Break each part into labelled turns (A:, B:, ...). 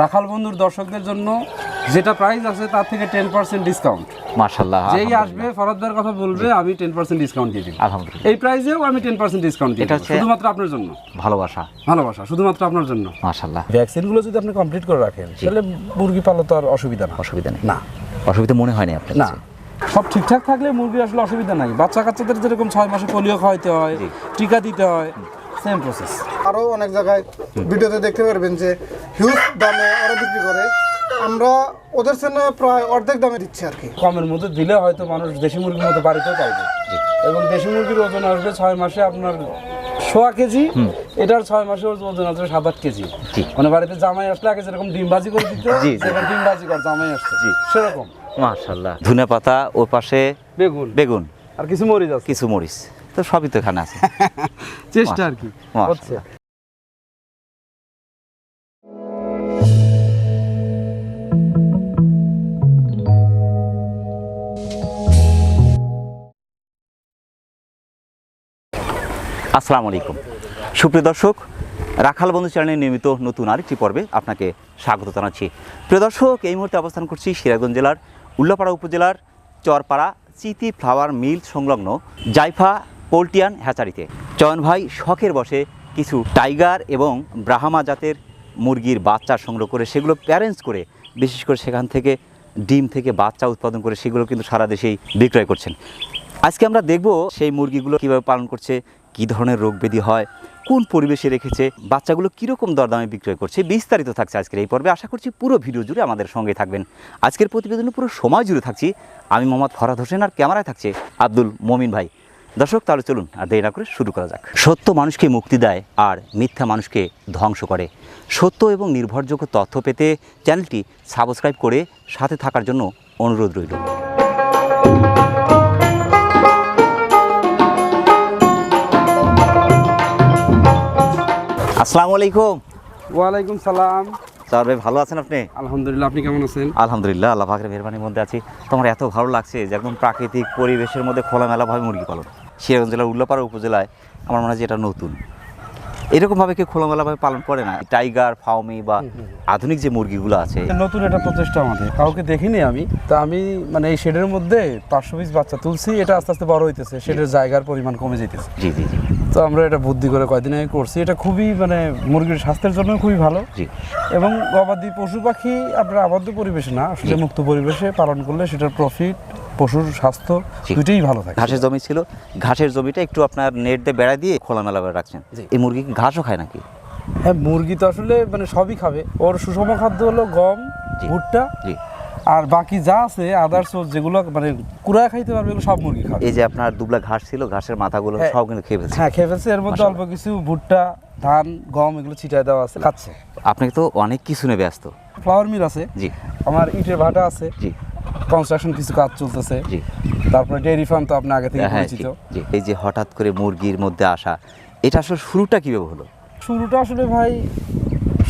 A: রাখাল বন্ধুর দর্শকদের জন্য যেটা প্রাইস আছে তার থেকে টেন পার্সেন্ট ডিসকাউন্ট
B: মার্শাল্লাহ
A: যেই আসবে ফরদদার কথা বলবে আমি টেন পার্সেন্ট ডিসকাউন্ট দিয়ে দিব।
B: আলহামদুলিল্লাহ।
A: এই প্রাইসেও আমি টেন পার্সেন্ট ডিসকাউন্ট দিই
B: এটা
A: শুধুমাত্র আপনার জন্য।
B: ভালোবাসা।
A: ভালোবাসা শুধুমাত্র আপনার জন্য।
B: মার্শাল্লাহ
A: ভ্যাকসিনগুলো যদি আপনি কমপ্লিট করে রাখেন তাহলে মুরগি পালন তো আর অসুবিধা না।
B: অসুবিধা নেই।
A: না।
B: অসুবিধা মনে হয়নি আপনার
A: না। সব ঠিকঠাক থাকলে মুরগি আসলে অসুবিধা নাই। বাচ্চা কাচ্চাদের যেরকম ছয় মাসে পোলিও খাওয়াইতে হয় টিকা দিতে হয় সেম প্রসেস
C: আরও অনেক জায়গায় ভিডিওতে দেখতে পারবেন যে হিউজ দামে ওরা বিক্রি করে। আমরা ওদের জন্য প্রায় অর্ধেক দামে দিচ্ছি আর কি।
A: কমের মধ্যে দিলে হয়তো মানুষ দেশি মুরগির মতো বাড়িতেও পাইবে। এবং দেশি মুরগির ওজন আসবে ছয় মাসে আপনার সোয়া কেজি। এটার ছয় মাসে ওজন আসবে সাত আট কেজি। মানে বাড়িতে জামাই আসলে আগে যেরকম ডিম ভাজি করে দিত
B: জি।
A: ডিম ভাজি কর জামাই আসছে।
B: জি।
A: সেরকম।
B: মার্শাল্লাহ ধনে পাতা ওর পাশে
A: বেগুন।
B: বেগুন।
A: আর কিছু মরিচ আছে।
B: কিছু মরিচ। তো সবই তো এখানে আছে।
A: চেষ্টা আর কি। হচ্ছে।
B: আসসালামু আলাইকুম। সুপ্রিয় দর্শক রাখাল বন্ধু চ্যানেলের নিয়মিত নতুন আরেকটি পর্বে আপনাকে স্বাগত জানাচ্ছি। প্রিয় দর্শক এই মুহূর্তে অবস্থান করছি সিরাজগঞ্জ জেলার উল্লাপাড়া উপজেলার চরপাড়া চিতি ফ্লাওয়ার মিল সংলগ্ন জাইফা পোল্টিয়ান হ্যাচারিতে। চয়ন ভাই শখের বসে কিছু টাইগার এবং ব্রাহ্মা জাতের মুরগির বাচ্চা সংগ্রহ করে সেগুলো প্যারেন্টস করে, বিশেষ করে সেখান থেকে ডিম থেকে বাচ্চা উৎপাদন করে সেগুলো কিন্তু সারা দেশেই বিক্রয় করছেন। আজকে আমরা দেখব সেই মুরগিগুলো কীভাবে পালন করছে, কী ধরনের রোগ ব্যাধি হয়, কোন পরিবেশে রেখেছে, বাচ্চাগুলো কীরকম দরদামে বিক্রয় করছে, বিস্তারিত থাকছে আজকের এই পর্বে। আশা করছি পুরো ভিডিও জুড়ে আমাদের সঙ্গে থাকবেন। আজকের প্রতিবেদনে পুরো সময় জুড়ে থাকছি। আমি মোহাম্মদ ফরাদ হোসেন আর ক্যামেরায় থাকছে আব্দুল মমিন ভাই। দর্শক, তাহলে চলুন আর দেরি না করে শুরু করা যাক। সত্য মানুষকে মুক্তি দেয় আর মিথ্যা মানুষকে ধ্বংস করে। সত্য এবং নির্ভরযোগ্য তথ্য পেতে চ্যানেলটি সাবস্ক্রাইব করে সাথে থাকার জন্য অনুরোধ রইল। আসসালামু আলাইকুম।
A: ওয়ালাইকুম সালাম।
B: স্যার ভাই ভালো আছেন আপনি?
A: আলহামদুলিল্লাহ আপনি কেমন আছেন?
B: আলহামদুলিল্লাহ আল্লাহ পাকের মেহরবানির মধ্যে আছি। তোমার এত ভালো লাগছে যে একদম প্রাকৃতিক পরিবেশের মধ্যে খোলামেলাভাবে মুরগি পালন। সিরাজগঞ্জ জেলার উল্লাপাড়া উপজেলায় আমার মনে হয় যে এটা নতুন। এরকমভাবে কেউ খোলামেলাভাবে পালন করে না। টাইগার ফাউমি বা আধুনিক যে মুরগিগুলো আছে।
A: নতুন একটা প্রচেষ্টা আমাদের। কাউকে দেখিনি আমি। তা আমি মানে এই শেডের মধ্যে পাঁচশো পিস বাচ্চা তুলছি এটা আস্তে আস্তে বড় হইতেছে। শেডের জায়গার পরিমাণ কমে যেতেছে
B: জি জি জি।
A: তো আমরা এটা বুদ্ধি করে কয়দিন আগে করছি। এটা খুবই মানে মুরগির স্বাস্থ্যের জন্য খুবই ভালো।
B: জি।
A: এবং গবাদি পশু পাখি আপনার আবদ্ধ পরিবেশে না। আসলে মুক্ত পরিবেশে পালন করলে সেটার প্রফিট পশুর স্বাস্থ্য
B: জি।
A: দুইটাই ভালো থাকে।
B: ঘাসের জমি ছিল। ঘাসের জমিটা একটু আপনার নেট দিয়ে বেড়া দিয়ে খোলামেলাভাবে রাখছেন।
A: জি।
B: এই মুরগি কি ঘাসও খায় নাকি?
A: হ্যাঁ মুরগি তো আসলে মানে সবই খাবে। ওর সুষম খাদ্য হলো গম ভুট্টা
B: জি।
A: আর বাকি যা আছে আদার্স যেগুলো মানে কুড়া খাইতে পারবে সব মুরগি খাবে।
B: এই যে আপনার দুবলা ঘাস ছিল ঘাসের মাথাগুলো
A: হ্যাঁ।
B: সব কিন্তু খেয়ে ফেলছে।
A: হ্যাঁ খেয়ে ফেলছে। এর মধ্যে অল্প কিছু ভুট্টা ধান গম এগুলো ছিটায় দেওয়া আছে খাচ্ছে।
B: আপনাকে তো অনেক কিছু নিয়ে ব্যস্ত।
A: ফ্লাওয়ার মিল আছে।
B: জি।
A: আমার ইটের ভাটা আছে।
B: জি।
A: কনস্ট্রাকশন কিছু কাজ চলতেছে। তারপরে ডেয়ারি ফার্ম তো আপনি আগে থেকে
B: হ্যাঁ
A: পরিচিত।
B: এই যে হঠাৎ করে মুরগির মধ্যে আসা এটা আসলে শুরুটা কীভাবে হলো?
A: শুরুটা আসলে ভাই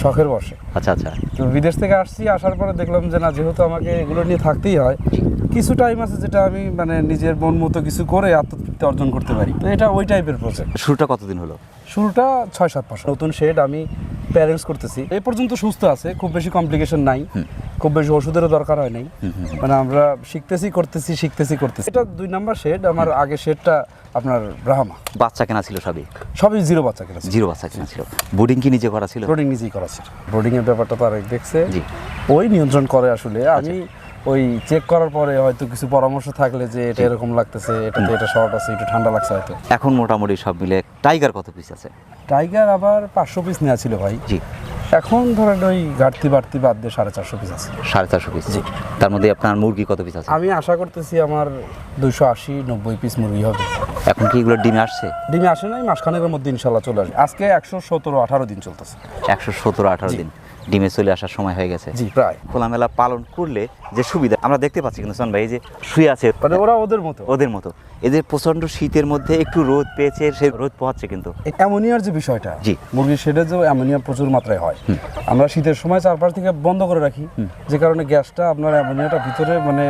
A: শখের বসে।
B: আচ্ছা আচ্ছা।
A: তো বিদেশ থেকে আসছি আসার পরে দেখলাম যে না যেহেতু আমাকে এগুলো নিয়ে থাকতেই হয় কিছু টাইম আছে যেটা আমি মানে নিজের মন মতো কিছু করে আত্মতৃপ্তি অর্জন করতে পারি। তো এটা ওই টাইপের প্রজেক্ট
B: শুরুটা কতদিন হলো?
A: শুরুটা ছয় সাত মাস। নতুন শেড আমি প্যারেন্টস করতেছি। এই পর্যন্ত সুস্থ আছে খুব বেশি কমপ্লিকেশন নাই। খুব বেশি ওষুধেরও দরকার হয় নাই। মানে আমরা শিখতেছি করতেছি শিখতেছি করতেছি। এটা দুই নাম্বার শেড আমার আগে শেডটা আপনার ব্রাহ্মা।
B: বাচ্চা কেনা ছিল সবই?
A: সবই জিরো বাচ্চা কেনা
B: জিরো বাচ্চা কেনা ছিল। বোর্ডিং কি নিজে করা ছিল?
A: বোর্ডিং নিজেই করা ছিল। বোর্ডিংয়ের এর ব্যাপারটা তো আরেক দেখছে। ওই নিয়ন্ত্রণ করে আসলে। আমি ওই চেক করার পরে হয়তো কিছু পরামর্শ থাকলে যে এটা এরকম লাগতেছে এটাতে এটা শর্ট আছে একটু ঠান্ডা লাগছে হয়তো।
B: এখন মোটামুটি সব মিলে টাইগার কত পিস আছে?
A: টাইগার আবার পাঁচশো পিস নেওয়া ছিল ভাই।
B: জি।
A: এখন ধরেন ওই ঘাটতি বাড়তি বাদ দিয়ে সাড়ে চারশো পিস আছে।
B: সাড়ে চারশো পিস জি। তার মধ্যে আপনার মুরগি কত পিস আছে?
A: আমি আশা করতেছি আমার দুইশো আশি নব্বই পিস মুরগি হবে।
B: এখন কি এগুলো ডিমে আসছে?
A: ডিমে আসে নাই মাসখানেকের মধ্যে ইনশাল্লাহ চলে আসবে। আজকে একশো সতেরো আঠারো দিন চলতেছে।
B: একশো সতেরো আঠারো দিন। ডিমে চলে আসার সময় হয়ে গেছে।
A: জি প্রায়।
B: খোলামেলা পালন করলে যে সুবিধা আমরা দেখতে পাচ্ছি কিন্তু সোহান ভাই এই যে শুয়ে আছে
A: মানে ওরা ওদের মতো।
B: ওদের মতো। এদের প্রচণ্ড শীতের মধ্যে একটু রোদ পেয়েছে সে রোদ পোহাচ্ছে কিন্তু।
A: অ্যামোনিয়ার যে বিষয়টা
B: জি।
A: মুরগির সেটা যে অ্যামোনিয়া প্রচুর মাত্রায় হয়। আমরা শীতের সময় চারপাশ থেকে বন্ধ করে রাখি যে কারণে গ্যাসটা আপনার অ্যামোনিয়াটা ভিতরে মানে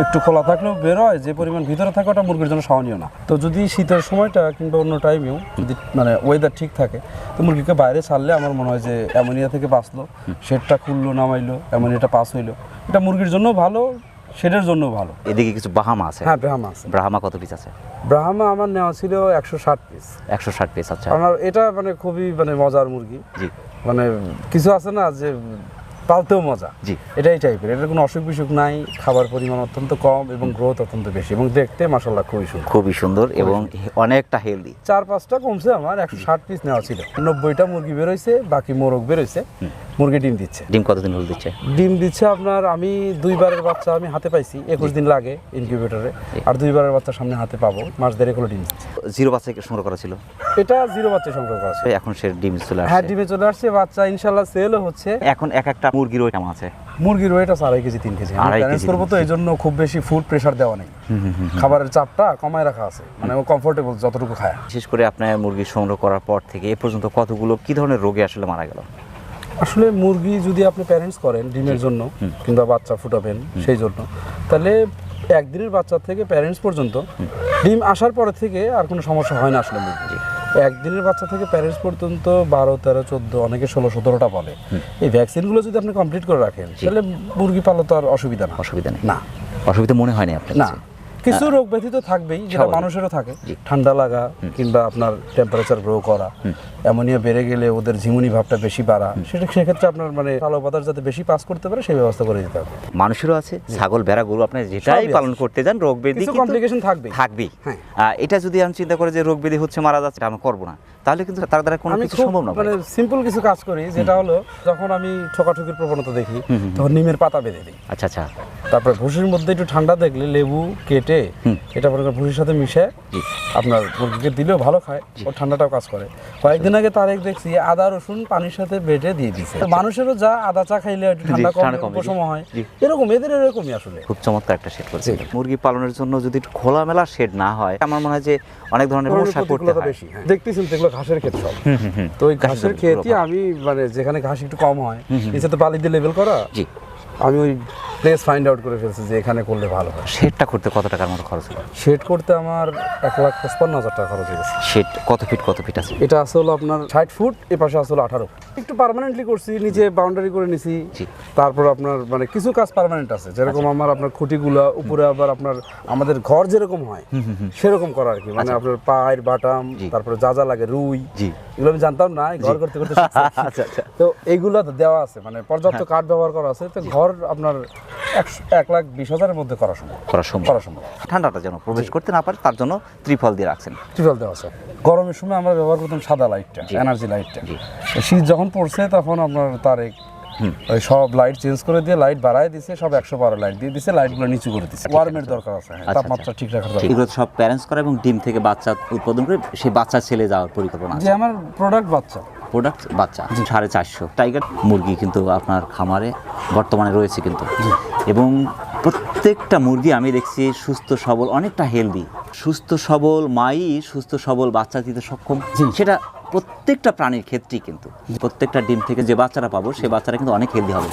A: একটু খোলা থাকলেও বের হয় যে পরিমাণ ভিতরে থাকে ওটা মুরগির জন্য সহনীয় না। তো যদি শীতের সময়টা কিংবা অন্য টাইমেও যদি মানে ওয়েদার ঠিক থাকে তো মুরগিকে বাইরে ছাড়লে আমার মনে হয় যে অ্যামোনিয়া থেকে বাঁচলো শেডটা খুললো নামাইলো অ্যামোনিয়াটা পাস হইল। এটা মুরগির জন্য ভালো শেডের জন্য ভালো।
B: এদিকে কিছু বাহামা আছে?
A: হ্যাঁ ব্রাহ্মা আছে।
B: ব্রাহ্মা কত পিস আছে?
A: ব্রাহ্মা আমার নেওয়া ছিল একশো ষাট পিস
B: একশো ষাট পিস আচ্ছা।
A: আমার এটা মানে খুবই মানে মজার মুরগি।
B: জি।
A: মানে কিছু আছে না যে পালতেও মজা।
B: জি।
A: এটাই টাইপের এটার কোনো অসুখ বিসুখ নাই খাবার পরিমাণ অত্যন্ত কম এবং গ্রোথ অত্যন্ত বেশি এবং দেখতে মাসাল্লাহ খুবই সুন্দর।
B: খুবই সুন্দর এবং অনেকটা হেলদি
A: চার পাঁচটা কমছে আমার একশো ষাট পিস নেওয়া ছিল। নব্বইটা মুরগি বেরোইছে বাকি মোরগ বেরোইছে মুরগি ডিম দিচ্ছে।
B: ডিম কতদিন হল দিচ্ছে?
A: ডিম দিচ্ছে আপনার আমি দুইবারের বাচ্চা আমি হাতে পাইছি একুশ দিন লাগে ইনকিউবেটরে আর দুইবারের বাচ্চা সামনে হাতে পাবো মাস দেড়েক হলো ডিম দিচ্ছে।
B: জিরো বাচ্চা সংগ্রহ করা ছিল?
A: এটা জিরো বাচ্চা সংগ্রহ করা আছে
B: এখন সে ডিম চলে
A: হ্যাঁ ডিমে চলে আসছে বাচ্চা ইনশাল্লাহ সেলও হচ্ছে।
B: এখন এক একটা মুরগির কেমন আছে?
A: মুরগির ওয়েট আছে আড়াই কেজি তিন কেজি।
B: কেজি,
A: করব তো এই জন্য খুব বেশি ফুড প্রেশার দেওয়া নেই। খাবারের চাপটা কমায় রাখা আছে। মানে কমফোর্টেবল যতটুকু খায়।
B: বিশেষ করে আপনার মুরগি সংগ্রহ করার পর থেকে এ পর্যন্ত কতগুলো কি ধরনের রোগে আসলে মারা গেল?
A: আসলে মুরগি যদি আপনি প্যারেন্টস করেন ডিমের জন্য কিংবা বাচ্চা ফুটাবেন সেই জন্য তাহলে একদিনের বাচ্চা থেকে প্যারেন্টস পর্যন্ত ডিম আসার পরে থেকে আর কোনো সমস্যা হয় না আসলে মুরগি একদিনের বাচ্চা থেকে প্যারেন্টস পর্যন্ত বারো তেরো চোদ্দ অনেকে ষোলো সতেরোটা বলে। এই ভ্যাকসিনগুলো যদি আপনি কমপ্লিট করে রাখেন তাহলে মুরগি পালো তো আর অসুবিধা না।
B: অসুবিধা নেই।
A: না।
B: অসুবিধা মনে হয়নি আপনার
A: না।
B: কিছু?
A: রোগ ব্যাধি তো থাকবেই যেটা মানুষেরও থাকে। ঠান্ডা লাগা কিংবা আপনার টেম্পারেচার গ্রো করা। অ্যামোনিয়া বেড়ে গেলে ওদের ঝিমুনি ভাবটা বেশি বাড়া। সেটা সেক্ষেত্রে আপনার মানে আলো বাতাস যাতে বেশি পাস করতে পারে সেই ব্যবস্থা করে দিতে হবে।
B: মানুষেরও আছে ছাগল ভেড়া গরু আপনি যেটাই পালন করতে যান রোগ ব্যাধি
A: কমপ্লিকেশন থাকবেই।
B: থাকবেই।
A: হ্যাঁ।
B: এটা যদি আমি চিন্তা করি যে রোগ ব্যাধি হচ্ছে মারা যাচ্ছে আমি করব না। তাহলে কিন্তু তার দ্বারা কোনো কিছু সম্ভব না
A: মানে সিম্পল কিছু কাজ করি যেটা হলো যখন আমি ঠোকাঠুকির প্রবণতা দেখি তখন নিমের পাতা বেঁধে দিই।
B: আচ্ছা আচ্ছা।
A: তারপরে ভুসির মধ্যে একটু ঠান্ডা দেখলে লেবু কেটে এটা পরে ভুসির সাথে মিশে আপনার মুরগিকে দিলেও ভালো খায় ও ঠান্ডাটাও কাজ করে। কয়েকদিন আগে তারেক দেখছি আদা রসুন পানির সাথে বেটে দিয়ে দিছে। মানুষেরও যা আদা চা খাইলে একটু ঠান্ডা কম। উপশম হয়। এরকম এদের এরকমই আসলে।
B: খুব চমৎকার একটা শেড করছে। মুরগি পালনের জন্য যদি একটু খোলামেলা শেড না হয় আমার মনে হয় যে অনেক ধরনের মশা করতে হয়
A: বেশি হ্যাঁ। দেখতেছেন তো এগুলো ঘাসের ক্ষেত সব। তো ওই ঘাসের ক্ষেতই আমি মানে যেখানে ঘাস একটু কম হয় নিচে তো বালি দিয়ে লেভেল করা?
B: জি।
A: আমি ওই প্লেস ফাইন্ড আউট করে ফেলছি যে এখানে করলে ভালো হয়।
B: শেডটা করতে কত টাকার মতো খরচ হলো?
A: শেড করতে আমার এক লাখ পঁচপান্ন হাজার টাকা খরচ হয়ে গেছে
B: শেড কত ফিট কত ফিট আছে?
A: এটা আসলে আপনার ষাট ফুট এ পাশে আসলে আঠারো একটু পার্মানেন্টলি করছি নিচে বাউন্ডারি করে নিছি। তারপর আপনার মানে কিছু কাজ পার্মানেন্ট আছে। যেরকম আমার আপনার খুঁটিগুলা উপরে আবার আপনার আমাদের ঘর যেরকম হয় সেরকম করা আর কি। মানে আপনার পায়ের বাটাম তারপরে যা যা লাগে রুই
B: জি।
A: এগুলো আমি জানতাম না ঘর করতে করতে।
B: আচ্ছা আচ্ছা।
A: তো এইগুলো তো দেওয়া আছে মানে পর্যাপ্ত কাঠ ব্যবহার করা আছে। তো ঘর আপনার এক লাখ বিশ হাজারের মধ্যে করা সম্ভব।
B: করা সম্ভব।
A: করা সম্ভব।
B: ঠান্ডাটা যেন প্রবেশ করতে না পারে তার জন্য ত্রিফল দিয়ে রাখছেন।
A: টিউবওয়েল দেওয়া আছে। গরমের সময় আমরা ব্যবহার করতাম সাদা লাইটটা এনার্জি লাইটটা শীত যখন পড়ছে তখন আপনার তারেক ওই সব লাইট চেঞ্জ করে দিয়ে লাইট বাড়ায় দিছে সব একশো বারো লাইট দিয়ে দিছে লাইটগুলো নিচু করে দিছে। ওয়ার্মের দরকার আছে হ্যাঁ,
B: আচ্ছা,
A: তাপমাত্রা ঠিক রাখার
B: এগুলো সব প্যারেন্টস করা এবং ডিম থেকে বাচ্চা উৎপাদন করে সেই বাচ্চা ছেলে যাওয়ার পরিকল্পনা
A: যে আমার প্রোডাক্ট বাচ্চা
B: প্রোডাক্ট বাচ্চা সাড়ে চারশো। টাইগার মুরগি কিন্তু আপনার খামারে বর্তমানে রয়েছে কিন্তু। এবং প্রত্যেকটা মুরগি আমি দেখছি সুস্থ সবল অনেকটা হেলদি সুস্থ সবল মাই সুস্থ সবল বাচ্চা দিতে সক্ষম। সেটা প্রত্যেকটা প্রাণীর ক্ষেত্রেই কিন্তু। প্রত্যেকটা ডিম থেকে যে বাচ্চারা পাবো সেই বাচ্চারা কিন্তু অনেক হেলদি হবে।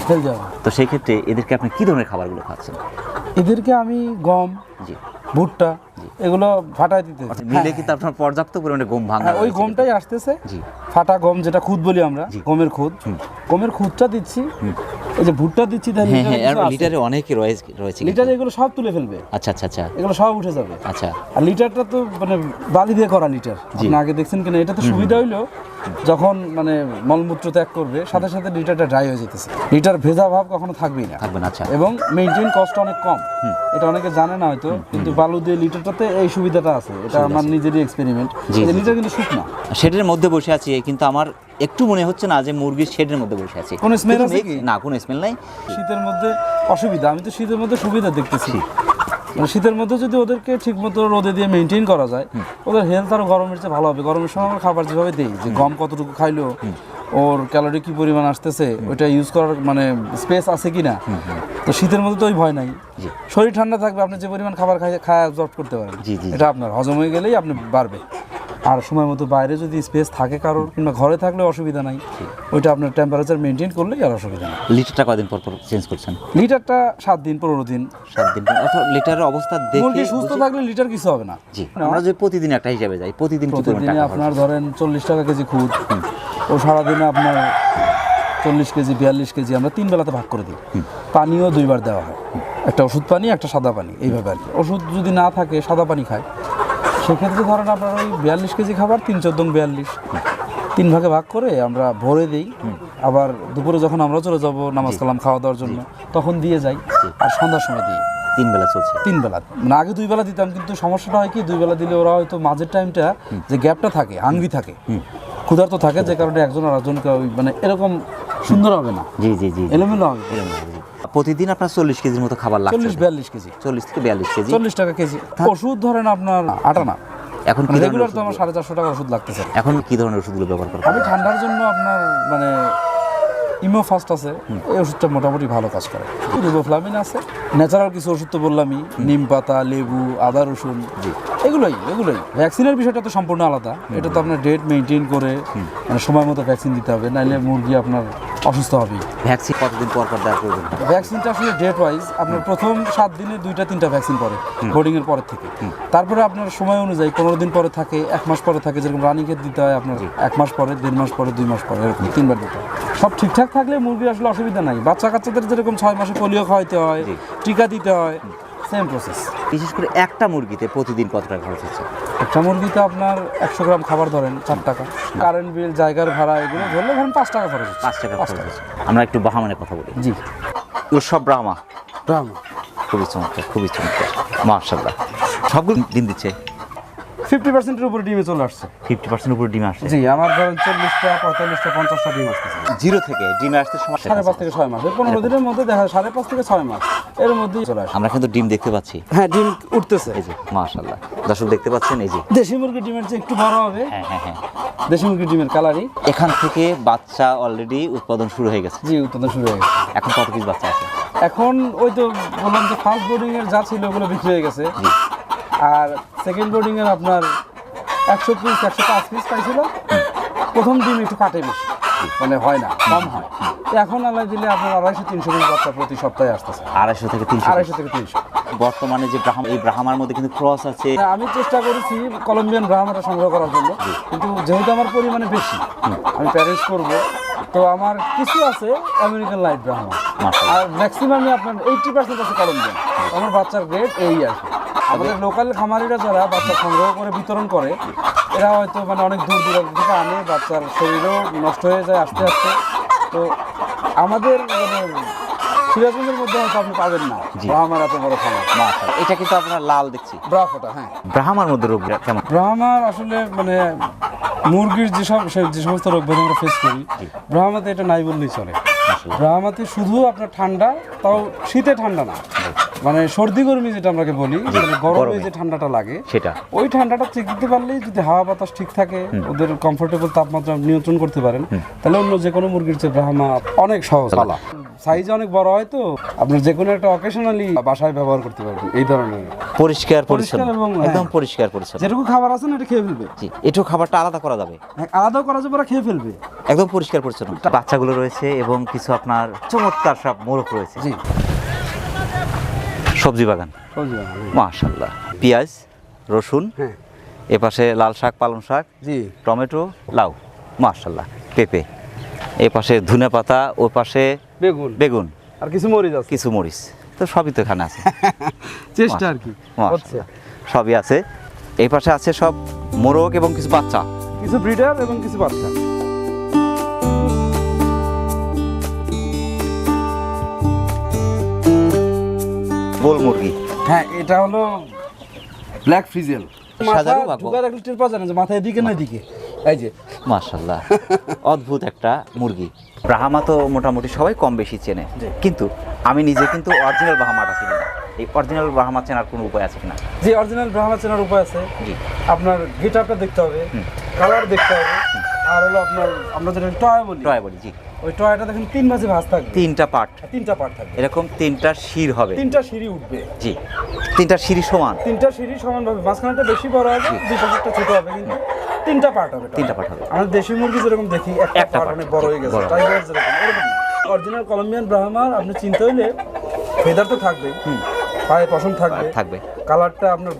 B: তো সেই ক্ষেত্রে এদেরকে আপনি কী ধরনের খাবারগুলো খাচ্ছেন
A: এদেরকে আমি গম
B: জি।
A: ভুট্টা এগুলো ফাটাই দিতে।
B: মিলে কিন্তু আপনার পর্যাপ্ত পরিমাণে গম ভাঙা
A: হ্যাঁ, ওই গমটাই আসতেছে। ফাটা গম যেটা খুদ বলি আমরা গমের খুদ। গমের খুদটা দিচ্ছি। এই যে ভুট্টা দিচ্ছি
B: হ্যাঁ হ্যাঁ
A: লিটারে
B: আর
A: কিছু আছে।
B: লিটারে অনেকে রয়েছে
A: লিটারে এগুলো সব তুলে ফেলবে।
B: আচ্ছা আচ্ছা আচ্ছা।
A: এগুলো সব উঠে যাবে।
B: আচ্ছা।
A: আর লিটারটা তো মানে বালি দিয়ে করা লিটার। আপনি আগে দেখছেন কিনা? এটা তো সুবিধা হইল যখন মানে মলমূত্র ত্যাগ করবে সাথে সাথে লিটারটা ড্রাই হয়ে যেতেছে। লিটার ভেজা ভাব কখনো থাকবেই না।
B: থাকবে না আচ্ছা।
A: এবং মেইনটেইন কষ্ট অনেক কম। এটা অনেকে জানে না হয়তো কিন্তু বালু দিয়ে লিটারটাতে এই সুবিধাটা আছে এটা আমার নিজেরই এক্সপেরিমেন্ট
B: জি, জি,
A: লিটার কিন্তু শুকনা
B: শেডের মধ্যে বসে আছি কিন্তু আমার একটু মনে হচ্ছে না যে মুরগির শেডের মধ্যে বসে আছি।
A: কোনো
B: কিন্তু
A: আছে?
B: না কোনো স্মেল নাই।
A: শীতের মধ্যে অসুবিধা আমি তো শীতের মধ্যে সুবিধা দেখতেছি। মানে শীতের মধ্যে যদি ওদেরকে ঠিক মতো রোদে দিয়ে মেনটেন করা যায় ওদের হেলথ আরও গরমের চেয়ে ভালো হবে। গরমের সময় আমরা খাবার যেভাবে দিই যে গম কতটুকু খাইলো ওর ক্যালোরি কি পরিমাণ আসতেছে ওইটা ইউজ করার মানে স্পেস আছে কি না তো শীতের মধ্যে তো ওই ভয় নাই। শরীর ঠান্ডা থাকবে আপনি যে পরিমাণ খাবার খাই খায় অ্যাবজর্ব করতে পারেন। এটা আপনার হজম হয়ে গেলেই আপনি বাড়বে। আর সময় মতো বাইরে যদি স্পেস থাকে কারোর কিংবা ঘরে থাকলে অসুবিধা নাই। ওইটা আপনার টেম্পারেচার মেনটেন করলেই আর অসুবিধা নেই।
B: লিটারটা কদিন পর পর চেঞ্জ করছেন?
A: লিটারটা সাত দিন পনেরো দিন।
B: সাত দিন অথবা লিটারের অবস্থা দেখে
A: সুস্থ থাকলে লিটার কিছু হবে না।
B: জি আমরা যদি প্রতিদিন একটা হিসাবে যাই প্রতিদিন
A: আপনার ধরেন চল্লিশ টাকা কেজি খুদ। ও সারাদিনে আপনার চল্লিশ কেজি বিয়াল্লিশ কেজি আমরা তিন বেলাতে ভাগ করে দিই। পানিও দুইবার দেওয়া হয়। একটা ওষুধ পানি একটা সাদা পানি এইভাবে আর কি। ওষুধ যদি না থাকে সাদা পানি খায়। সেক্ষেত্রে ধরেন আপনার ওই বিয়াল্লিশ কেজি খাবার তিন চোদ্দ বিয়াল্লিশ। তিন ভাগে ভাগ করে আমরা ভরে দিই। আবার দুপুরে যখন আমরা চলে যাব নামাজ কালাম খাওয়া দাওয়ার জন্য তখন দিয়ে যাই আর সন্ধ্যার সময় দিই।
B: তিন বেলা চলছে।
A: তিন বেলা। মানে আগে দুই বেলা দিতাম কিন্তু সমস্যাটা হয় কি দুই বেলা দিলে ওরা হয়তো মাঝের টাইমটা যে গ্যাপটা থাকে হাঙ্গি থাকে। ক্ষুধার্ত থাকে যে কারণে একজন আর একজনকে মানে এরকম সুন্দর হবে না।
B: জি জি জি
A: এলোমেলো হবে।
B: প্রতিদিন আপনার চল্লিশ কেজির মতো খাবার লাগছে।
A: চল্লিশ বিয়াল্লিশ কেজি।
B: চল্লিশ থেকে বিয়াল্লিশ কেজি।
A: চল্লিশ টাকা কেজি। ওষুধ ধরেন আপনার আটানা
B: এখন
A: রেগুলার তো আমার সাড়ে চারশো টাকা ওষুধ লাগতেছে।
B: এখন কি ধরনের ওষুধগুলো ব্যবহার করেন
A: আমি ঠান্ডার জন্য আপনার মানে ইমো ফাস্ট আছে এই ওষুধটা মোটামুটি ভালো কাজ করে। রিবোফ্লামিন আছে ন্যাচারাল কিছু ওষুধ তো বললামই নিম পাতা লেবু আদা রসুন এগুলোই এগুলোই। ভ্যাকসিনের বিষয়টা তো সম্পূর্ণ আলাদা এটা তো আপনার ডেট মেনটেন করে মানে সময় মতো ভ্যাকসিন দিতে হবে নাহলে মুরগি আপনার অসুস্থ হবে।
B: ভ্যাকসিন কতদিন পর পর দেওয়ার প্রয়োজন
A: ভ্যাকসিনটা আসলে ডেট ওয়াইজ আপনার প্রথম সাত দিনে দুইটা তিনটা ভ্যাকসিন পরে বোর্ডিং এর পরের থেকে। তারপরে আপনার সময় অনুযায়ী পনেরো দিন পরে থাকে এক মাস পরে থাকে যেরকম রানিং এর দিতে হয় আপনার এক মাস পরে দেড় মাস পরে দুই মাস পরে এরকম তিনবার দিতে সব ঠিকঠাক থাকলে মুরগির আসলে অসুবিধা নাই। বাচ্চা কাচ্চাদের যেরকম ছয় মাসে পোলিও খাওয়াইতে হয় টিকা দিতে হয় সেম প্রসেস
B: বিশেষ করে একটা মুরগিতে প্রতিদিন কত টাকা খরচ হচ্ছে?
A: একটা মুরগিতে আপনার একশো গ্রাম খাবার ধরেন চার টাকা। কারেন্ট বিল জায়গার ভাড়া এগুলো ধরলে ধরেন পাঁচ টাকা খরচ হচ্ছে।
B: পাঁচ টাকা খরচ হচ্ছে। আমরা একটু বাহামানের কথা বলি।
A: জি।
B: সব ব্রাহ্মা?
A: ব্রাহ্মা।
B: খুবই চমৎকার খুবই চমৎকার। মার্শাল্লাহ সবগুলো দিন দিচ্ছে?
A: ফিফটি পার্সেন্টের উপরে ডিমে চলে আসছে।
B: ফিফটি পার্সেন্ট উপরে ডিম আসছে।
A: জি আমার ধরেন চল্লিশটা পঁয়তাল্লিশটা পঞ্চাশটা ডিম আসতেছে।
B: জিরো থেকে ডিমে আসতে সময়
A: সাড়ে পাঁচ থেকে ছয় মাস। পনেরো দিনের মধ্যে দেখা যায় সাড়ে পাঁচ থেকে ছয় মাস। এর মধ্যেই চলে আসে।
B: আমরা কিন্তু ডিম দেখতে পাচ্ছি।
A: হ্যাঁ ডিম উঠতেছে।
B: এই যে মার্শাল্লাহ দর্শক দেখতে পাচ্ছেন এই যে।
A: দেশি মুরগির ডিমের চেয়ে একটু বড় হবে।
B: হ্যাঁ হ্যাঁ হ্যাঁ।
A: দেশি মুরগির ডিমের কালারই।
B: এখান থেকে বাচ্চা অলরেডি উৎপাদন শুরু হয়ে গেছে।
A: জি উৎপাদন শুরু হয়ে গেছে।
B: এখন কত পিস বাচ্চা আছে?
A: এখন ওই তো বললাম যে ফার্স্ট বোর্ডিং এর যা ছিল ওগুলো বিক্রি হয়ে গেছে। আর সেকেন্ড বোর্ডিং এর আপনার একশো পিস একশো পাঁচ পিস পাইছিল। প্রথম দিন একটু কাটে বেশি মানে হয় না কম হয়। এখন আলাই দিলে আপনার আড়াইশো তিনশো পিস বাচ্চা প্রতি সপ্তাহে আসতেছে।
B: আড়াইশো থেকে তিনশো
A: আড়াইশো থেকে তিনশো।
B: বর্তমানে যে ব্রাহ্ম এই ব্রাহ্মার মধ্যে কিন্তু ক্রস আছে।
A: আমি চেষ্টা করেছি কলম্বিয়ান ব্রাহ্মাটা সংগ্রহ করার জন্য। কিন্তু যেহেতু আমার পরিমাণে বেশি আমি প্যারেন্টস করব। তো আমার কিছু আছে আমেরিকান লাইট ব্রাহ্মা। আর ম্যাক্সিমামই আপনার এইটি পার্সেন্ট আছে কলম্বিয়ান আমার বাচ্চার গ্রেড এই কি। আমাদের লোকাল খামারিরা যারা বাচ্চা সংগ্রহ করে বিতরণ করে এরা হয়তো মানে অনেক দূর দূরান্ত থেকে আনে বাচ্চার শরীরও নষ্ট হয়ে যায় আস্তে আস্তে। তো আমাদের মানে সিরাজগঞ্জের মধ্যে হয়তো আপনি পাবেন না। ব্রাহ্মার এত বড় খামার।
B: মাশাআল্লাহ। এটা কিন্তু আপনার লাল দেখছি।
A: ব্রাহ্মটা হ্যাঁ।
B: ব্রাহ্মার মধ্যে রোগ কেমন?
A: ব্রাহ্মার আসলে মানে মুরগির যেসব যে সমস্ত রোগ ব্যাধি আমরা ফেস করি ব্রাহ্মাতে এটা নাই বললেই চলে। ব্রাহ্মাতে শুধু আপনার ঠান্ডা তাও শীতে ঠান্ডা না। মানে সর্দি গরমি যেটা আমরাকে বলি মানে গরমে। যে ঠান্ডাটা লাগে
B: সেটা।
A: ওই ঠান্ডাটা ঠিক দিতে পারলেই যদি হাওয়া বাতাস ঠিক থাকে ওদের কমফোর্টেবল তাপমাত্রা নিয়ন্ত্রণ করতে পারেন তাহলে অন্য যে কোনো মুরগির চেয়ে ব্রাহ্মা অনেক সহজ। পালা সাইজ অনেক বড় হয় তো আপনার যে কোনো একটা অকেশনালি বাসায় ব্যবহার করতে পারবেন এই ধরনের।
B: পরিষ্কার পরিচ্ছন্ন। একদম। পরিষ্কার পরিচ্ছন্ন।
A: যেটুকু খাবার আছে না এটা খেয়ে ফেলবে।
B: এটু খাবারটা আলাদা করা যাবে?
A: হ্যাঁ, আলাদাও করা যাবে ওরা খেয়ে ফেলবে।
B: একদম পরিষ্কার পরিচ্ছন্ন। বাচ্চাগুলো রয়েছে এবং কিছু আপনার চমৎকার সব মোরগ রয়েছে।
A: জি।
B: সবজি বাগান।
A: সবজি বাগান।
B: মাশাল্লাহ পেঁয়াজ রসুন
A: হ্যাঁ।
B: এপাশে লাল শাক পালং শাক
A: জি।
B: টমেটো লাউ মাশাল্লাহ পেঁপে। এ পাশে ধনে পাতা ও পাশে
A: বেগুন।
B: বেগুন।
A: আর কিছু মরিচ আছে।
B: কিছু মরিচ। তো সবই তো এখানে আছে।
A: চেষ্টা আর কি।
B: সবই আছে। এই পাশে আছে সব মোরগ এবং কিছু বাচ্চা।
A: কিছু ব্রিডার এবং কিছু বাচ্চা।
B: গোল মুরগি।
A: হ্যাঁ এটা হলো ব্ল্যাক ফ্রিজেল টের পাওয়া যায় না যে মাথায় এদিকে না এদিকে। এই যে।
B: মাশাল্লাহ অদ্ভুত একটা মুরগি। ব্রাহ্মা তো মোটামুটি সবাই কম বেশি চেনে। কিন্তু আমি নিজে কিন্তু অরিজিনাল ব্রাহ্মাটা চিনি না। এই অরিজিনাল ব্রাহ্মা চেনার কোনো উপায় আছে কিনা?
A: যে অরিজিনাল ব্রাহ্মা চেনার উপায় আছে।
B: জি।
A: আপনার গিটারটা দেখতে হবে। কালার দেখতে হবে। আর হলো আপনার আমরা যেটা টয় বলি
B: টয় বলি জি।
A: ওই টয়টা দেখেন তিন মাঝে ভাঁজ থাকবে।
B: তিনটা পার্ট।
A: তিনটা পার্ট থাকবে।
B: এরকম তিনটা শির হবে।
A: তিনটা সিঁড়ি উঠবে।
B: জি। তিনটা সিঁড়ি সমান।
A: তিনটা সিঁড়ি সমানভাবে মাঝখানটা বেশি বড় হবে দুই পাশেরটা ছোট হবে কিন্তু তিনটা পার্ট হবে
B: তিনটা part হবে।
A: আমাদের দেশি মুরগি যেরকম দেখি একটা পার্ট অনেক বড় হয়ে গেছে টাইগার যেরকম। এরকম। অরিজিনাল কলম্বিয়ান ব্রাহ্মার আপনি চিনতে হইলে ফেদার তো থাকবেই। পায়ে পশম থাকবে।
B: থাকবে।
A: কালারটা আপনার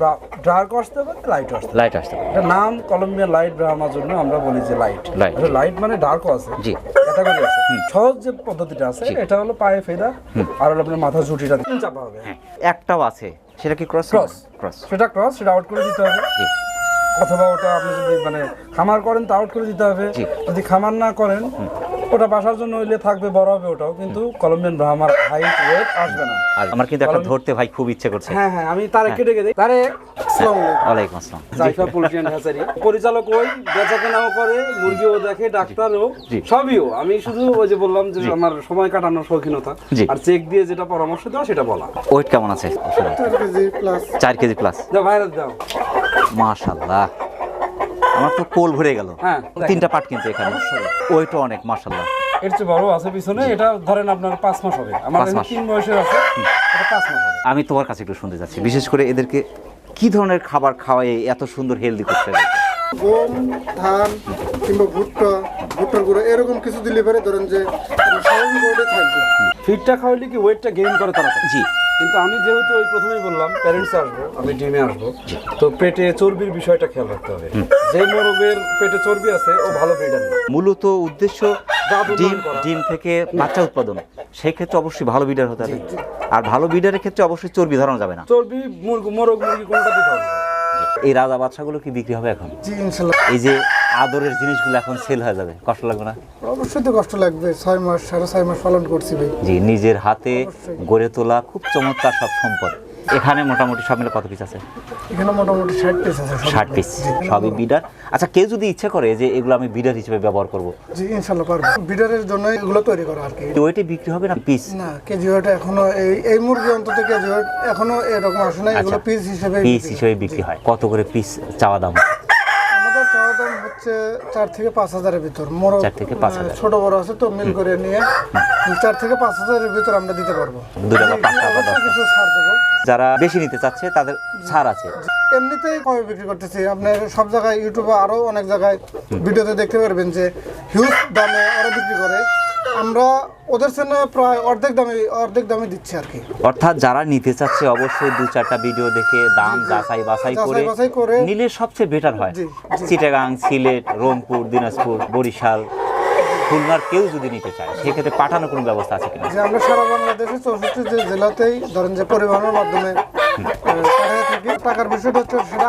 A: ডার্ক আসতে পারে লাইট আসতে
B: লাইট আসতে পারে
A: এটা নাম কলম্বিয়ান লাইট ব্রাহ্মার জন্য আমরা বলি যে লাইট।
B: Light।
A: লাইট মানে ডার্কও আছে।
B: জি।
A: ক্যাটাগরি আছে। সহজ যে পদ্ধতিটা আছে এটা হলো পায়ে ফেদার আর হলো আপনার মাথা ঝুটিটা চাপা হবে।
B: হ্যাঁ একটাও আছে। সেটা কি ক্রস
A: Cross।
B: ক্রস
A: সেটা ক্রস সেটা আউট করে দিতে হবে।
B: জি।
A: অথবা ওটা আপনি যদি মানে খামার করেন তা আউট করে দিতে হবে। যদি খামার না করেন ওটা বাসার জন্য হইলে থাকবে বড় হবে ওটাও কিন্তু কলম্বিয়ান ব্রাহ্মার হাইট ওয়েট আসবে না।
B: আর আমার কিন্তু একটা ধরতে ভাই খুব ইচ্ছে করছে।
A: হ্যাঁ হ্যাঁ আমি তারে কেটে কেটে তারে
C: আসসালামু আলাইকুম।
B: ওয়ালাইকুম আসসালাম।
A: জাইফা পোল্ট্রি হ্যাচারি পরিচালক ওই বেচা কেনাও করে মুরগিও দেখে ডাক্তারও।
B: জি।
A: সবইও আমি শুধু ওই যে বললাম যে আমার সময় কাটানোর শৌখিনতা। আর চেক দিয়ে যেটা পরামর্শ দেওয়া সেটা বলা।
B: ওয়েট কেমন আছে? ওষুধের?
C: চার কেজি প্লাস
B: চার কেজি প্লাস
A: দাও ভাইরাস দাও।
B: মাশাল্লাহ। আমার তো কোল ভরে গেল।
A: হ্যাঁ।
B: তিনটা পার্ট কিনতে এখানে। ওয়েটও অনেক মাশাল্লাহ
A: এর চেয়ে বড় আছে পিছনে এটা ধরেন আপনার পাঁচ মাস হবে। আমার। তিন বয়সের আছে পাঁচ মাস হবে।
B: আমি তোমার কাছে একটু শুনতে চাচ্ছি। বিশেষ করে এদেরকে কি ধরনের খাবার খাওয়াই এত সুন্দর হেলদি করতে হবে
C: গম ধান কিংবা ভুট্টা ভুট্টার গুঁড়ো এরকম কিছু দিলে পারে ধরেন যে থাকবে।
A: ফিটটা খাওয়াইলে কি ওয়েটটা গেইন করে তাড়াতাড়ি?
B: জি।
A: কিন্তু আমি যেহেতু ওই প্রথমেই বললাম প্যারেন্টস আসব আমি ডিমে আসব তো পেটে চর্বির বিষয়টা খেয়াল রাখতে হবে। যে মোরগের পেটে চর্বি আছে ও ভালো ব্রিডার না।
B: মূলত উদ্দেশ্য ডিম ডিম থেকে বাচ্চা উৎপাদন। সেই ক্ষেত্রে অবশ্যই ভালো বিডার হতে হবে। আর ভালো বিডারের ক্ষেত্রে অবশ্যই চর্বি ধরানো যাবে না।
A: চর্বি মোরগ মুরগি কোনটা দিতে হবে?
B: এই রাজা বাদশাগুলো কি বিক্রি হবে এখন? এই যে আদরের জিনিসগুলো এখন সেল হয়ে যাবে কষ্ট লাগবে না?
C: অবশ্যই তো কষ্ট লাগবে ছয় মাস সাড়ে ছয় মাস পালন করছি ভাই।
B: জি নিজের হাতে গড়ে তোলা খুব চমৎকার সব সম্পদ। এখানে মোটামুটি সব মিলে কত পিস আছে?
C: এখানে মোটামুটি ষাট পিস আছে
B: ষাট পিস সবই বিডার আচ্ছা কেউ যদি ইচ্ছে করে যে এগুলো আমি বিডার হিসেবে ব্যবহার করব?
C: জি ইনশাল্লাহ পারব বিডারের জন্য এগুলো তৈরি করা আর কি।
B: ওয়েটে বিক্রি হবে না পিস
C: না কেজি ওয়েট এখনও এই এই মুরগি অন্তত কেজি ওয়েট এখনও এরকম আসে না এগুলো। পিস হিসেবে
B: পিস হিসেবে বিক্রি হয়। কত করে পিস চাওয়া দাম?
C: চাওয়া দাম হচ্ছে চার থেকে পাঁচ হাজারের ভিতর। মোরগ
B: চার থেকে পাঁচ হাজার।
C: ছোট বড় আছে তো মিল করে নিয়ে চার থেকে পাঁচ হাজারের ভিতর আমরা দিতে পারব।
B: দুটা বা পাঁচটা বা
C: কিছু ছাড় দেবো।
B: যারা বেশি নিতে চাচ্ছে তাদের ছাড় আছে।
C: এমনিতেই কমে বিক্রি করতেছি? আপনার সব জায়গায় ইউটিউবে আরও অনেক জায়গায় ভিডিওতে দেখতে পারবেন যে হিউজ দামে আরও বিক্রি করে। আমরা ওদের জন্য প্রায় অর্ধেক দামে অর্ধেক দামে দিচ্ছি আর কি।
B: অর্থাৎ যারা নিতে চাচ্ছে অবশ্যই দু চারটা ভিডিও দেখে দাম যাচাই বাছাই করে নিলে সবচেয়ে বেটার হয়। চিটাগাং সিলেট রংপুর দিনাজপুর বরিশাল খুলনার কেউ যদি নিতে চায় সেক্ষেত্রে পাঠানোর কোনো ব্যবস্থা আছে কিনা?
C: যে আমরা সারা বাংলাদেশে চৌষট্টি যে জেলাতেই ধরেন যে পরিবহনের মাধ্যমে পাঠিয়ে থাকি টাকার বিষয়টা হচ্ছে সেটা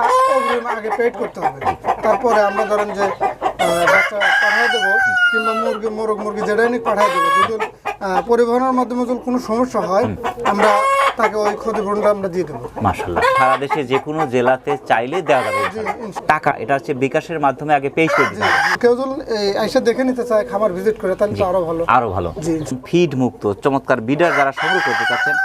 C: আগে পেড করতে হবে। তারপরে আমরা ধরেন যে বাচ্চা পাঠিয়ে দেবো কিংবা মুরগি মোরগ মুরগি যেটাই নিক পাঠিয়ে দেবো। যদি পরিবহনের মাধ্যমে যদি কোনো সমস্যা হয় আমরা তাকে ওই ক্ষতিপূরণটা আমরা দিয়ে দেবো।
B: মাশাল্লাহ সারা দেশে যে কোনো জেলাতে চাইলে দেওয়া যাবে। টাকা এটা হচ্ছে বিকাশের মাধ্যমে আগে পেজ করে দিতে
C: কেউ যদি আইসা দেখে নিতে চায় খামার ভিজিট করে তাহলে তো আরও ভালো।
B: আরও ভালো। ফিড মুক্ত চমৎকার বিডার যারা সংগ্রহ করতে চাচ্ছেন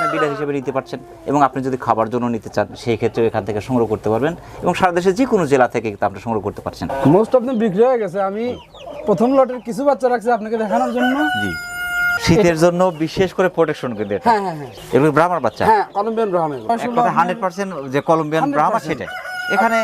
B: আপনি বিডার হিসেবে নিতে পারছেন এবং আপনি যদি খাবার জন্য নিতে চান সেই ক্ষেত্রে এখান থেকে সংগ্রহ করতে পারবেন এবং সারা দেশে যে কোনো জেলা থেকে আপনি সংগ্রহ করতে পারছেন।
A: মোস্ট অফ দেম বিক্রি হয়ে গেছে। আমি প্রথম লটের কিছু বাচ্চা রাখছি আপনাকে দেখানোর জন্য।
B: জি। শীতের জন্য বিশেষ করে প্রোটেকশন কিন্তু এটা।
A: হ্যাঁ হ্যাঁ
B: এগুলো ব্রাহ্মার বাচ্চা।
A: হ্যাঁ কলম্বিয়ান
B: হান্ড্রেড পার্সেন্ট যে কলম্বিয়ান
A: 100%
B: সেটা এখানে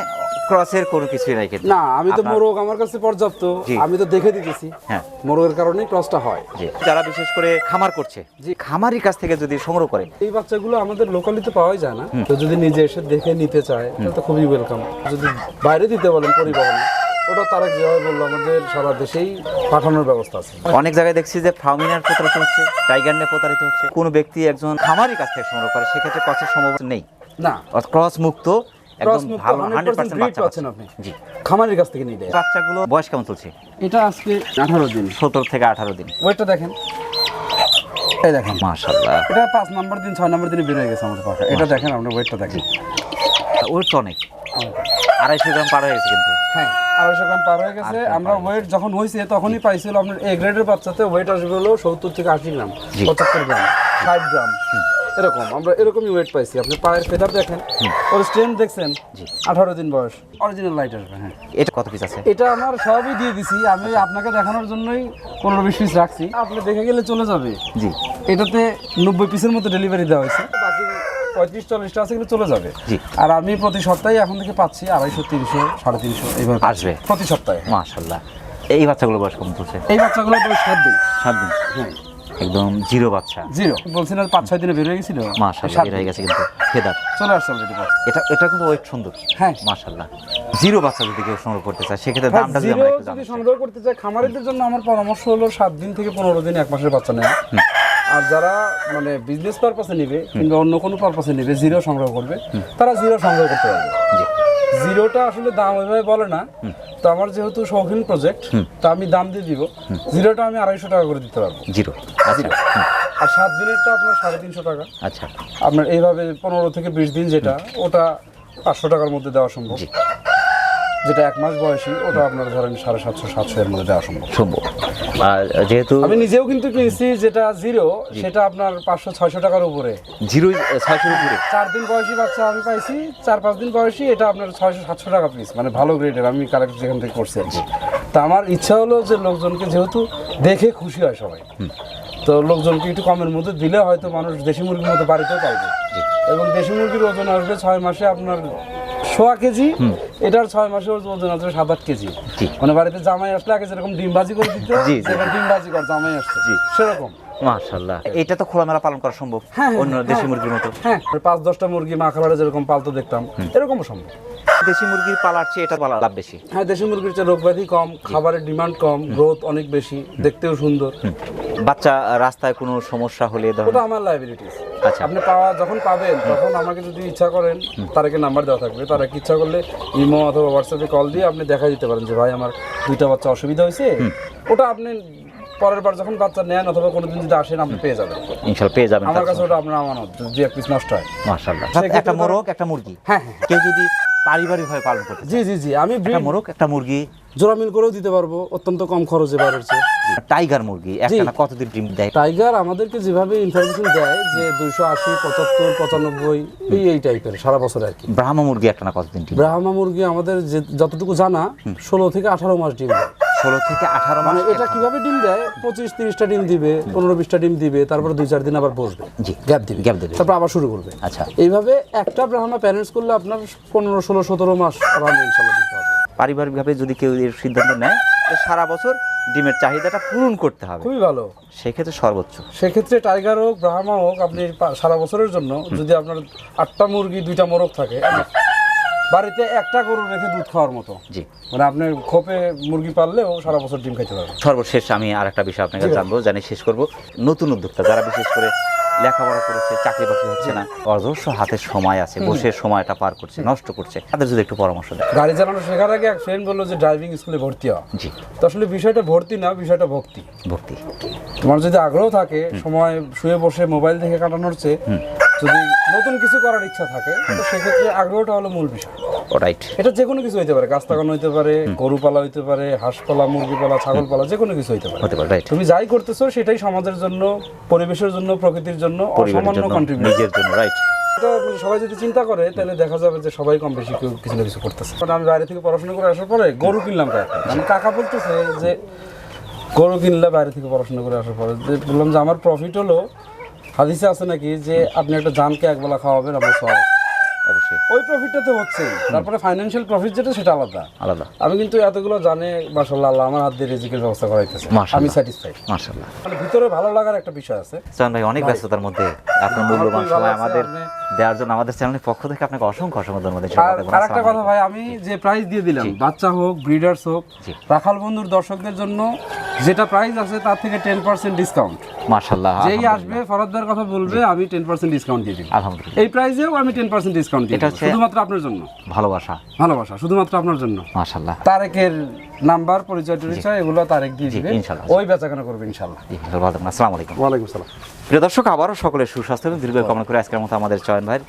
B: ক্রসের কোনো কিছুই নাই কিন্তু।
A: না আমি তো মোরগ আমার কাছে পর্যাপ্ত। আমি তো দেখে দিতেছি।
B: হ্যাঁ।
A: মোরগের কারণে ক্রসটা হয়।
B: যারা বিশেষ করে খামার করছে
A: যে
B: খামারি কাছ থেকে যদি সংগ্রহ করে
A: এই বাচ্চাগুলো আমাদের লোকালিতে পাওয়াই যায় না। তো যদি নিজে এসে দেখে নিতে চায় তাহলে তো খুবই ওয়েলকাম যদি বাইরে দিতে বলেন পরিবহনে ওটা তারা যেভাবে বলল আমাদের সারা দেশেই পাঠানোর ব্যবস্থা আছে।
B: অনেক জায়গায় দেখছি যে ফার্মিনার প্রতারিত হচ্ছে টাইগার নিয়ে প্রতারিত হচ্ছে। কোনো ব্যক্তি একজন খামারির কাছ থেকে সংগ্রহ করে সেক্ষেত্রে ক্রসের সম্ভাবনা নেই।
A: না।
B: ক্রস মুক্ত একদম ভালো বাচ্চা
A: পাচ্ছেন আপনি।
B: জি।
A: খামারের কাছ থেকে
B: বাচ্চাগুলো বয়স কেমন চলছে?
A: এটা আজকে আঠারো দিন।
B: সতেরো থেকে আঠারো দিন।
A: ওয়েটটা দেখেন। এই দেখেন।
B: মাশাল্লাহ
A: এটা পাঁচ নাম্বার দিন ছয় নাম্বার দিনে বের হয়ে গেছে আমাদের এটা দেখেন আপনার ওয়েটটা দেখেন।
B: ওর অনেক। আড়াইশো গ্রাম পার হয়ে গেছে কিন্তু।
A: হ্যাঁ আড়াইশো গ্রাম পার হয়ে গেছে। আমরা ওয়েট যখন হয়েছে তখনই পাইছিল আপনার এ গ্রেডের বাচ্চাতে। ওয়েট আসবে হলো সত্তর থেকে আশি গ্রাম পঁচাত্তর গ্রাম ষাট গ্রাম। এরকম আমরা এরকমই ওয়েট পাইছি। আপনি পায়ের ফেদার দেখেন ওর স্ট্রেন দেখছেন আঠারো দিন বয়স। অরিজিনাল লাইট আসবে হ্যাঁ।
B: এটা কত পিস আছে?
A: এটা আমার সবই দিয়ে দিছি। আমি আপনাকে দেখানোর জন্যই পনেরো বিশ পিস রাখছি। আপনি দেখে গেলে চলে যাবে।
B: জি।
A: এটাতে নব্বই পিসের মতো ডেলিভারি দেওয়া হয়েছে। বাকি পঁয়ত্রিশ চল্লিশটা আছে কিন্তু চলে যাবে।
B: জি।
A: আর আমি প্রতি সপ্তাহে এখন থেকে পাচ্ছি আড়াইশো তিনশো সাড়ে তিনশো এইভাবে
B: আসবে।
A: প্রতি সপ্তাহে।
B: মাশাল্লাহ এই বাচ্চাগুলো বয়স কম চলছে
A: এই বাচ্চাগুলো বয়স সাত দিন।
B: সাত দিন।
A: হ্যাঁ।
B: একদম জিরো বাচ্চা।
A: জিরো। বলছেন আর পাঁচ ছয় দিনে বের হয়ে গেছিল?
B: মাশাল্লাহ
A: সাত
B: বের হয়ে গেছে কিন্তু ফেদার।
A: চলে আসছে অলরেডি
B: এটা এটা কিন্তু ওয়েট সুন্দর।
A: হ্যাঁ।
B: মাশাল্লাহ জিরো বাচ্চা যদি কেউ সংগ্রহ করতে চায় সেক্ষেত্রে দামটা যদি আমরা একটু
A: যদি সংগ্রহ করতে চায় খামারিদের জন্য আমার পরামর্শ হলো সাত দিন থেকে পনেরো দিন এক মাসের বাচ্চা নেওয়া। আর যারা মানে বিজনেস পারপাসে নেবে কিংবা অন্য কোনো পারপাসে নেবে জিরো সংগ্রহ করবে তারা জিরো সংগ্রহ করতে পারবে।
B: জি।
A: জিরোটা আসলে দাম ওইভাবে বলে না। তো আমার যেহেতু শৌখিন প্রজেক্ট তা আমি দাম দিয়ে দিব। জিরোটা আমি আড়াইশো টাকা করে দিতে পারব।
B: জিরো। জিরো।
A: আর সাত দিনেরটা আপনার সাড়ে তিনশো টাকা।
B: আচ্ছা।
A: আপনার এইভাবে পনেরো থেকে বিশ দিন যেটা ওটা পাঁচশো টাকার মধ্যে দেওয়া সম্ভব। যেটা এক মাস বয়সী ওটা আপনার ধরেন সাড়ে সাতশো সাতশো এর মধ্যে দেওয়া সম্ভব।
B: সম্ভব। আর যেহেতু
A: আমি নিজেও কিন্তু কিনছি যেটা জিরো সেটা আপনার পাঁচশো ছয়শো টাকার উপরে।
B: জিরো ছয়শোর উপরে?
A: চার দিন বয়সী বাচ্চা আমি পাইছি চার পাঁচ দিন বয়সী এটা আপনার ছয়শো সাতশো টাকা পিস মানে ভালো গ্রেডের আমি কালেক্ট যেখান থেকে করছি আর কি। তা আমার ইচ্ছা হলো যে লোকজনকে যেহেতু দেখে খুশি হয় সবাই তো লোকজনকে একটু কমের মধ্যে দিলে হয়তো মানুষ দেশি মুরগির মতো বাড়িতেও পাইবে। এবং দেশি মুরগির ওজন আসবে ছয় মাসে আপনার সোয়া কেজি এটার ছয় মাসে ওর ওজন আছে সাত আট কেজি মানে বাড়িতে জামাই আসলে আগে যেরকম ডিম ভাজি করে দিত। ডিম ভাজি কর জামাই আসছে।
B: জি।
A: সেরকম।
B: মাশাল্লাহ এটা তো খোলামেলা পালন করা সম্ভব
A: হ্যাঁ, হ্যাঁ,
B: অন্য দেশি
A: হ্যাঁ।
B: মুরগির মতো।
A: হ্যাঁ পাঁচ দশটা মুরগি মা যেরকম পালতো দেখতাম এরকম সম্ভব।
B: দেশি মুরগির পালার চেয়ে এটা পালা লাভ বেশি।
A: হ্যাঁ দেশি মুরগির চেয়ে রোগ ব্যাধি কম খাবারের ডিমান্ড কম গ্রোথ অনেক বেশি দেখতেও সুন্দর।
B: বাচ্চা রাস্তায় কোনো সমস্যা হলে
A: ওটা আমার লাইবিলিটিস
B: আচ্ছা।
A: আপনি পাওয়া যখন পাবেন তখন আমাকে যদি ইচ্ছা করেন তারাকে নাম্বার দেওয়া থাকবে। তারা ইচ্ছা করলে ইমো অথবা হোয়াটসঅ্যাপে কল দিয়ে আপনি দেখা দিতে পারেন যে ভাই আমার দুইটা বাচ্চা অসুবিধা হয়েছে। ওটা আপনি পরের বার যখন বাচ্চা নেন অথবা কোনোদিন যদি আসেন আপনি পেয়ে যাবেন।
B: ইনশাল্লাহ পেয়ে যাবেন
A: আমার কাছে ওটা আপনার আমানত যদি এক পিস নষ্ট হয়। সেক্ষেত্রে
B: একটা মোরগ একটা মুরগি।
A: হ্যাঁ হ্যাঁ।
B: কেউ যদি পারিবারিকভাবে পালন করতে
A: জি জি জি আমি
B: একটা মোরগ একটা মুরগি।
A: জোড়া মিল করেও দিতে পারব অত্যন্ত কম খরচে চেয়ে।
B: টাইগার মুরগি একটা কতদিন ডিম দেয়?
A: টাইগার আমাদেরকে যেভাবে ইনফরমেশন দেয় যে দুইশো আশি পঁচাত্তর পঁচানব্বই এই এই টাইপের সারা বছর আর কি।
B: ব্রাহ্মা মুরগি একটা না কতদিন
A: ব্রাহ্মা মুরগি আমাদের যে যতটুকু জানা ষোলো থেকে আঠারো মাস ডিম দেয়।
B: ষোলো থেকে আঠারো
A: মানে
B: মাস
A: এটা কীভাবে ডিম দেয়? পঁচিশ তিরিশটা ডিম দিবে পনেরো বিশটা ডিম দিবে তারপরে দুই চার দিন আবার বসবে।
B: জি
A: গ্যাপ দিবে
B: গ্যাপ দেবে।
A: তারপর আবার শুরু করবে।
B: আচ্ছা।
A: এইভাবে একটা ব্রাহ্মা প্যারেন্টস করলে আপনার পনেরো ষোলো সতেরো মাস আরামে ইনশাল্লাহ দিতে হবে।
B: পারিবারিকভাবে যদি কেউ এর সিদ্ধান্ত নেয় তো সারা বছর ডিমের চাহিদাটা পূরণ করতে হবে।
A: খুবই ভালো।
B: সেক্ষেত্রে সর্বোচ্চ।
A: সেক্ষেত্রে টাইগার হোক ব্রাহ্মা হোক আপনি সারা বছরের জন্য যদি আপনার আটটা মুরগি দুইটা মোরগ থাকে বাড়িতে একটা গরু রেখে দুধ খাওয়ার মতো।
B: জি।
A: মানে আপনি খোপে মুরগি পাললেও সারা বছর ডিম খাইতে পারবেন।
B: সর্বশেষ আমি আর একটা বিষয় আপনাকে জানব জানি শেষ করব। নতুন উদ্যোক্তা যারা বিশেষ করে লেখাপড়া করেছে চাকরি বাকরি হচ্ছে না অজস্র হাতে সময় আছে বসে সময়টা পার করছে নষ্ট করছে। তাদের যদি একটু পরামর্শ দেয়
A: গাড়ি চালানো শেখার আগে এক ফ্রেন্ড বলল যে ড্রাইভিং স্কুলে ভর্তি হওয়া
B: জি।
A: তো আসলে বিষয়টা ভর্তি না বিষয়টা ভক্তি।
B: ভক্তি।
A: তোমার যদি আগ্রহ থাকে সময় শুয়ে বসে মোবাইল থেকে কাটানোর চেয়ে যদি নতুন কিছু করার ইচ্ছা থাকে তো সেক্ষেত্রে আগ্রহটা হলো মূল বিষয়।
B: রাইট
A: এটা যে কোনো কিছু হইতে পারে গাছ লাগানো হইতে পারে গরু পালা হইতে পারে হাঁস পালা মুরগি পালা ছাগল পালা যে কোনো কিছু হইতে পারে।
B: হতে পারে রাইট
A: তুমি যাই করতেছো সেটাই সমাজের জন্য পরিবেশের জন্য প্রকৃতির জন্য অসামান্য
B: নিজের জন্য রাইট
A: এটা মানে সবাই যদি চিন্তা করে তাহলে দেখা যাবে যে সবাই কম বেশি কেউ কিছু না কিছু করতেছে। কারণ আমি বাইরে থেকে পড়াশোনা করে আসার পরে গরু কিনলাম কাকা আমি কাকা বলতেছে যে গরু কিনলে বাইরে থেকে পড়াশোনা করে আসার পরে। যে বললাম যে আমার প্রফিট হলো হাদিসে আছে নাকি যে আপনি একটা জানকে একবেলা খাওয়াবেন আপনার সব
B: অবশ্যই।
A: ওই প্রফিটটা তো হচ্ছে তারপরে ফাইন্যান্সিয়াল প্রফিট যেটা সেটা আলাদা।
B: আলাদা।
A: আমি কিন্তু এতগুলো জানে মাসাল্লাহ আল্লাহ আমার হাত দিয়ে রিজিকের ব্যবস্থা করাইতেছে। আমি স্যাটিসফাইড
B: মাশাআল্লাহ।
A: মানে ভিতরে ভালো লাগার একটা বিষয় আছে।
B: চান ভাই অনেক ব্যস্ততার মধ্যে আপনার মূল্যবান সময় আমাদের দেওয়ার জন্য আমাদের চ্যানেলের পক্ষ থেকে আপনাকে অসংখ্য অসংখ্য ধন্যবাদ।
A: আর আরেকটা কথা ভাই আমি যে প্রাইস দিয়ে দিলাম বাচ্চা হোক ব্রিডার্স হোক রাখাল বন্ধুর দর্শকদের জন্য যেটা প্রাইস আছে তার থেকে টেন পার্সেন্ট ডিসকাউন্ট
B: মাশাল্লাহ
A: যেই আসবে ফরদার কথা বলবে আমি টেন পার্সেন্ট ডিসকাউন্ট দিয়ে দিব
B: আলহামদুলিল্লাহ।
A: এই প্রাইসেও আমি টেন পার্সেন্ট ডিসকাউন্ট দিই
B: এটা
A: শুধুমাত্র আপনার জন্য।
B: ভালোবাসা।
A: ভালোবাসা শুধুমাত্র আপনার জন্য।
B: মাশাল্লাহ
A: তারেকের নাম্বার পরিচয় টরিচয় এগুলো তারেক দিয়ে দিবে। ওই বেচাকেনা করবে ইনশাল্লাহ
B: আসসালামু আসসালামু আলাইকুম।
A: ওয়ালাইকুম সালাম।
B: প্রিয় দর্শক আবারও সকলের সুস্বাস্থ্য এবং দীর্ঘ কামনা করে আজকের মতো আমাদের চয়ন ভাইয়ের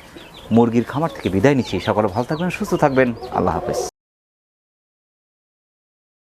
B: মুরগির খামার থেকে বিদায় নিচ্ছি। সকলে ভালো থাকবেন সুস্থ থাকবেন। আল্লাহ হাফেজ।